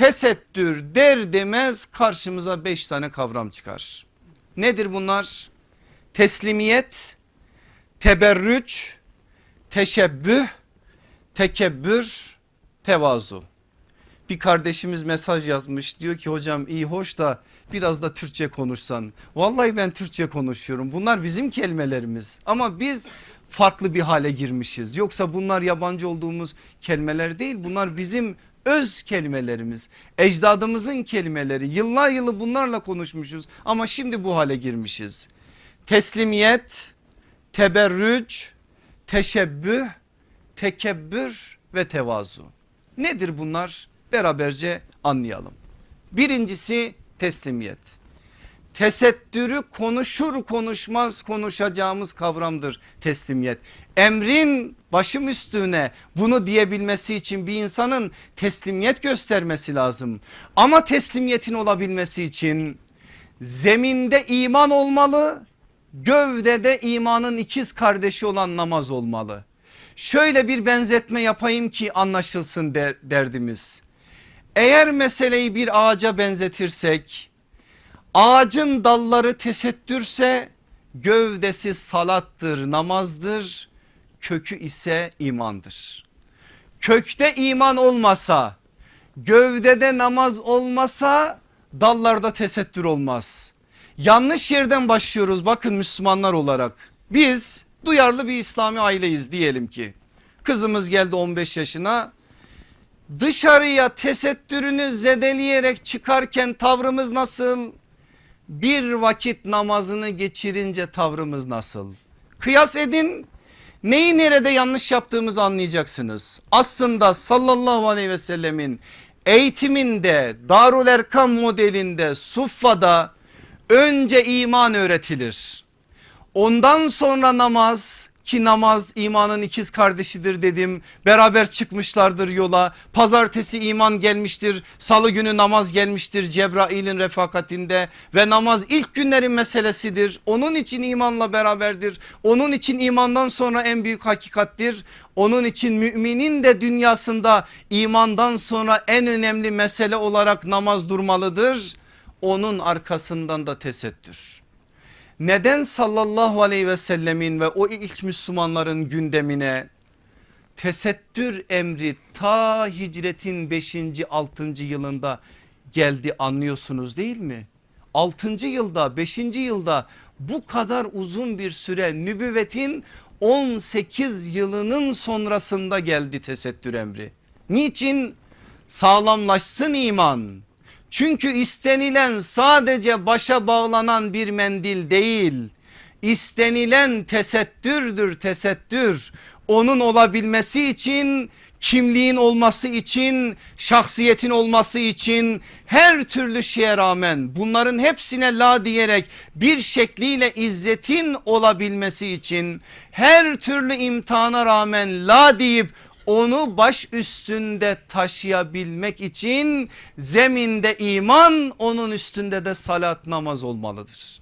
Tesettür der demez karşımıza beş tane kavram çıkar. Nedir bunlar? Teslimiyet, teberrüç, teşebbüh, tekebbür, tevazu. Bir kardeşimiz mesaj yazmış diyor ki hocam iyi hoş da biraz da Türkçe konuşsan. Vallahi ben Türkçe konuşuyorum bunlar bizim kelimelerimiz ama biz farklı bir hale girmişiz. Yoksa bunlar yabancı olduğumuz kelimeler değil bunlar bizim öz kelimelerimiz. Ecdadımızın kelimeleri yıllar yılı bunlarla konuşmuşuz ama şimdi bu hale girmişiz. Teslimiyet, teberrüc, teşebbüh, tekebbür ve tevazu. Nedir bunlar? Beraberce anlayalım. Birincisi teslimiyet. Tesettürü konuşur konuşmaz konuşacağımız kavramdır teslimiyet. Emrin başım üstüne bunu diyebilmesi için bir insanın teslimiyet göstermesi lazım. Ama teslimiyetin olabilmesi için zeminde iman olmalı, gövdede imanın ikiz kardeşi olan namaz olmalı. Şöyle bir benzetme yapayım ki anlaşılsın der, derdimiz. Eğer meseleyi bir ağaca benzetirsek ağacın dalları tesettürse gövdesi salattır namazdır kökü ise imandır. Kökte iman olmasa gövdede namaz olmasa dallarda tesettür olmaz. Yanlış yerden başlıyoruz bakın Müslümanlar olarak. Biz duyarlı bir İslami aileyiz diyelim ki. Kızımız geldi 15 yaşına dışarıya tesettürünü zedeleyerek çıkarken tavrımız nasıl? Bir vakit namazını geçirince tavrımız nasıl? Kıyas edin neyi nerede yanlış yaptığımızı anlayacaksınız. Aslında sallallahu aleyhi ve sellemin eğitiminde Darul Erkam modelinde Suffa'da önce iman öğretilir. Ondan sonra namaz ki namaz imanın ikiz kardeşidir dedim. Beraber çıkmışlardır yola. Pazartesi iman gelmiştir. Salı günü namaz gelmiştir Cebrail'in refakatinde ve namaz ilk günlerin meselesidir. Onun için imanla beraberdir. Onun için imandan sonra en büyük hakikattir. Onun için müminin de dünyasında imandan sonra en önemli mesele olarak namaz durmalıdır. Onun arkasından da tesettür. Neden sallallahu aleyhi ve sellemin ve o ilk Müslümanların gündemine tesettür emri ta hicretin 5. 6. yılında geldi anlıyorsunuz değil mi? 6. yılda 5. yılda bu kadar uzun bir süre nübüvvetin 18 yılının sonrasında geldi tesettür emri. Niçin? Sağlamlaşsın iman. Çünkü istenilen sadece başa bağlanan bir mendil değil. İstenilen tesettürdür tesettür. Onun olabilmesi için kimliğin olması için şahsiyetin olması için her türlü şeye rağmen bunların hepsine la diyerek bir şekliyle izzetin olabilmesi için her türlü imtihana rağmen la deyip onu baş üstünde taşıyabilmek için zeminde iman onun üstünde de salat namaz olmalıdır.